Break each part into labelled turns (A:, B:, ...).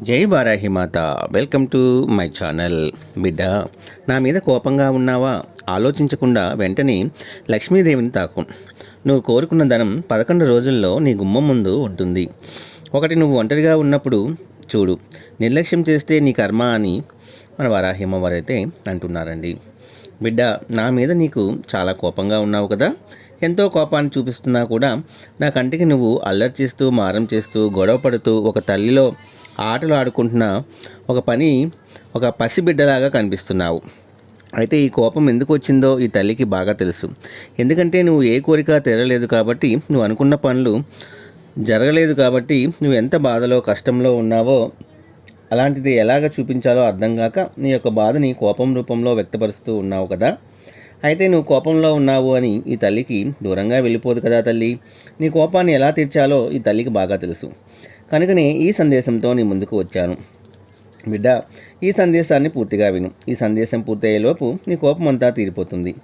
A: జై వారాహి మాత. Welcome to my channel. బిడ్డ నా మీద కోపంగా ఉన్నావా? ఆలోచించకుండా వెంటనే లక్ష్మీదేవిని తాకు. నువ్వు కోరుకున్న ధనం పదకొండు రోజుల్లో నీ గుమ్మం ముందు ఉంటుంది. ఒకటి నువ్వు ఒంటరిగా ఉన్నప్పుడు చూడు నిర్లక్ష్యం చేస్తే నీ కర్మ అని మన వారాహి అమ్మవారైతే అంటున్నారండి. బిడ్డ నా మీద నీకు చాలా కోపంగా ఉన్నావు కదా? ఎంతో కోపాన్ని చూపిస్తున్నా కూడా నా కంటికి నువ్వు అల్లరి చేస్తూ మారం చేస్తూ గొడవ పడుతూ ఒక తల్లిలో ఆటలు ఆడుకుంటున్న ఒక పని ఒక పసిబిడ్డలాగా కనిపిస్తున్నావు. అయితే ఈ కోపం ఎందుకు వచ్చిందో ఈ తల్లికి బాగా తెలుసు. ఎందుకంటే నువ్వు ఏ కోరిక తెరలేదు కాబట్టి నువ్వు అనుకున్న పనులు జరగలేదు కాబట్టి నువ్వు ఎంత బాధలో కష్టంలో ఉన్నావో అలాంటిది ఎలాగ చూపించాలో అర్థం కాక నీ యొక్క బాధని కోపం రూపంలో వ్యక్తపరుస్తూ ఉన్నావు కదా. అయితే నువ్వు కోపంలో ఉన్నావు అని ఈ తల్లికి దూరంగా వెళ్ళిపోదు కదా తల్లి. నీ కోపాన్ని ఎలా తీర్చాలో ఈ తల్లికి బాగా తెలుసు. కనుకనే ఈ సందేశంతో నీ ముందుకు వచ్చాను. బిడ్డ ఈ సందేశాన్ని పూర్తిగా విను. ఈ సందేశం పూర్తయ్యేలోపు నీ కోపం అంతా తీరిపోతుంది.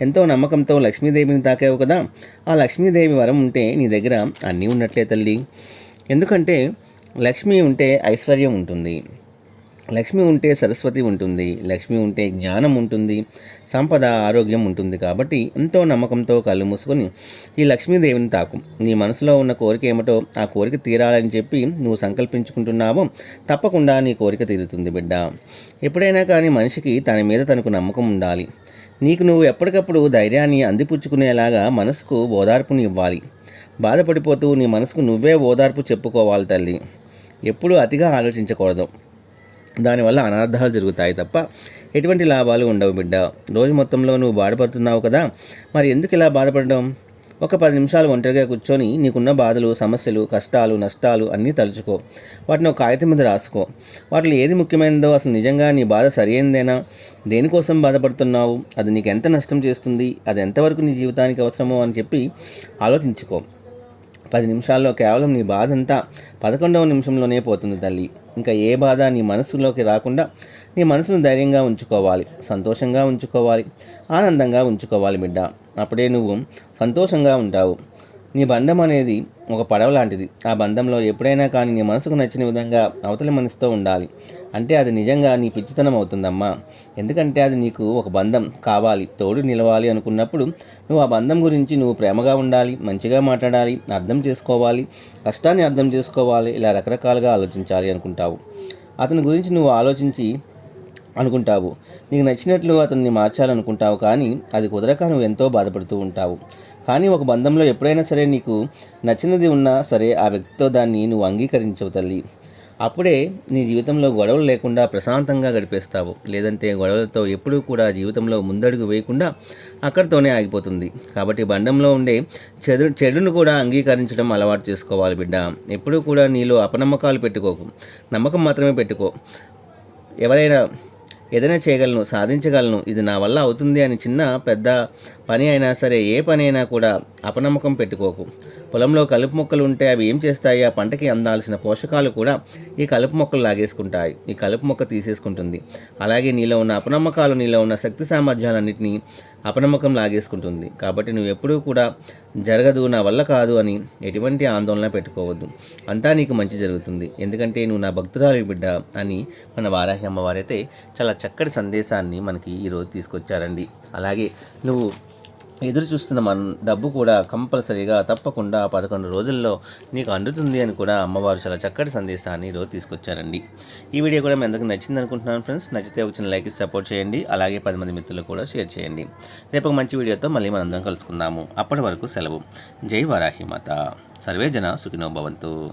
A: ఎంతో నమ్మకంతో లక్ష్మీదేవిని తాకావు కదా? ఆ లక్ష్మీదేవి వరం ఉంటే నీ దగ్గర అన్నీ ఉన్నట్లే తల్లి. ఎందుకంటే లక్ష్మి ఉంటే ఐశ్వర్యం ఉంటుంది. లక్ష్మి ఉంటే సరస్వతి ఉంటుంది లక్ష్మి ఉంటే జ్ఞానం ఉంటుంది సంపద ఆరోగ్యం ఉంటుంది కాబట్టి ఎంతో నమ్మకంతో కళ్ళు మూసుకొని ఈ లక్ష్మీదేవిని తాకు. నీ మనసులో ఉన్న కోరిక ఏమిటో ఆ కోరిక తీరాలని చెప్పి నువ్వు సంకల్పించుకుంటున్నావో తప్పకుండా నీ కోరిక తీరుతుంది బిడ్డ. ఎప్పుడైనా కానీ మనిషికి తన మీద తనకు నమ్మకం ఉండాలి. నీకు నువ్వు ఎప్పటికప్పుడు ధైర్యాన్ని అందిపుచ్చుకునేలాగా మనసుకు ఓదార్పుని ఇవ్వాలి. బాధపడిపోతూ నీ మనసుకు నువ్వే ఓదార్పు చెప్పుకోవాలి తల్లి. ఎప్పుడూ అతిగా ఆలోచించకూడదు. దానివల్ల అనర్థాలు జరుగుతాయి తప్ప ఎటువంటి లాభాలు ఉండవు బిడ్డ. రోజు మొత్తంలో నువ్వు బాధపడుతున్నావు కదా మరి ఎందుకు ఇలా బాధపడడం? ఒక పది నిమిషాలు ఒంటరిగా కూర్చొని నీకున్న బాధలు సమస్యలు కష్టాలు నష్టాలు అన్నీ తలుచుకో. వాటిని ఒక కాగితం మీద రాసుకో. వాటిలో ఏది ముఖ్యమైనదో అసలు నిజంగా నీ బాధ సరైనదేనా దేనికోసం బాధపడుతున్నావు? అది నీకు ఎంత నష్టం చేస్తుంది? అది ఎంతవరకు నీ జీవితానికి అవసరమో అని చెప్పి ఆలోచించుకో. పది నిమిషాల్లో కేవలం నీ బాధ అంతా పదకొండవ నిమిషంలోనే పోతుంది తల్లి. ఇంకా ఏ బాధ నీ మనసులోకి రాకుండా నీ మనసును ధైర్యంగా ఉంచుకోవాలి సంతోషంగా ఉంచుకోవాలి ఆనందంగా ఉంచుకోవాలి బిడ్డ. అప్పుడే నువ్వు సంతోషంగా ఉంటావు. నీ బంధం అనేది ఒక పడవ లాంటిది. ఆ బంధంలో ఎప్పుడైనా కానీ నీ మనసుకు నచ్చిన విధంగా అవతలి మనసుతో ఉండాలి. అంటే అది నిజంగా నీ పిచ్చితనం అవుతుందమ్మా. ఎందుకంటే అది నీకు ఒక బంధం కావాలి తోడు నిలవాలి అనుకున్నప్పుడు నువ్వు ఆ బంధం గురించి నువ్వు ప్రేమగా ఉండాలి మంచిగా మాట్లాడాలి అర్థం చేసుకోవాలి కష్టాన్ని అర్థం చేసుకోవాలి ఇలా రకరకాలుగా ఆలోచించాలి అనుకుంటావు. అతని గురించి నువ్వు ఆలోచించి అనుకుంటావు. నీకు నచ్చినట్లు అతన్ని మార్చాలనుకుంటావు కానీ అది కుదరక నువ్వు ఎంతో బాధపడుతూ ఉంటావు. కానీ ఒక బంధంలో ఎప్పుడైనా సరే నీకు నచ్చినది ఉన్నా సరే ఆ వ్యక్తితో దాన్ని నువ్వు అంగీకరించవు తల్లి. అప్పుడే నీ జీవితంలో గొడవలు లేకుండా ప్రశాంతంగా గడిపేస్తావు. లేదంటే గొడవలతో ఎప్పుడూ కూడా జీవితంలో ముందడుగు వేయకుండా అక్కడితోనే ఆగిపోతుంది. కాబట్టి బంధంలో ఉండే చెడు చెడును కూడా అంగీకరించడం అలవాటు చేసుకోవాలి బిడ్డ. ఎప్పుడూ కూడా నీలో అపనమ్మకాలు పెట్టుకోకు. నమ్మకం మాత్రమే పెట్టుకో. ఎవరైనా ఏదైనా చేయగలను సాధించగలను ఇది నా వల్ల అవుతుంది అని చిన్న పెద్ద పని అయినా సరే ఏ పని అయినా కూడా అపనమ్మకం పెట్టుకోకు. పొలంలో కలుపు మొక్కలు ఉంటే అవి ఏం చేస్తాయి? ఆ పంటకి అందాల్సిన పోషకాలు కూడా ఈ కలుపు మొక్కలు లాగేసుకుంటాయి. ఈ కలుపు మొక్క తీసేసుకుంటుంది. అలాగే నీలో ఉన్న అపనమ్మకాలు నీలో ఉన్న శక్తి సామర్థ్యాలన్నింటినీ అపనమ్మకం లాగేసుకుంటుంది. కాబట్టి నువ్వు ఎప్పుడూ కూడా జరగదు నా వల్ల కాదు అని ఎటువంటి ఆందోళన పెట్టుకోవద్దు. అంతా నీకు మంచి జరుగుతుంది. ఎందుకంటే నువ్వు నా భక్తురాలి బిడ్డ అని మన వారాహి అమ్మవారైతే చాలా చక్కటి సందేశాన్ని మనకి ఈరోజు తీసుకొచ్చారండి. అలాగే నువ్వు ఎదురు చూస్తున్న మన డబ్బు కూడా కంపల్సరీగా తప్పకుండా పదకొండు రోజుల్లో నీకు అందుతుంది అని కూడా అమ్మవారు చాలా చక్కటి సందేశాన్ని ఈరోజు తీసుకొచ్చారండి. ఈ వీడియో కూడా మీ అందరికీ నచ్చింది అనుకుంటున్నాను ఫ్రెండ్స్. నచ్చితే ఒక చిన్న లైక్ సపోర్ట్ చేయండి. అలాగే పది మంది మిత్రులు కూడా షేర్ చేయండి. రేపు ఒక మంచి వీడియోతో మళ్ళీ మనందరం కలుసుకుందాము. అప్పటి వరకు సెలవు. జై వారాహి మాత. సర్వే జన సుఖినో భవంతు.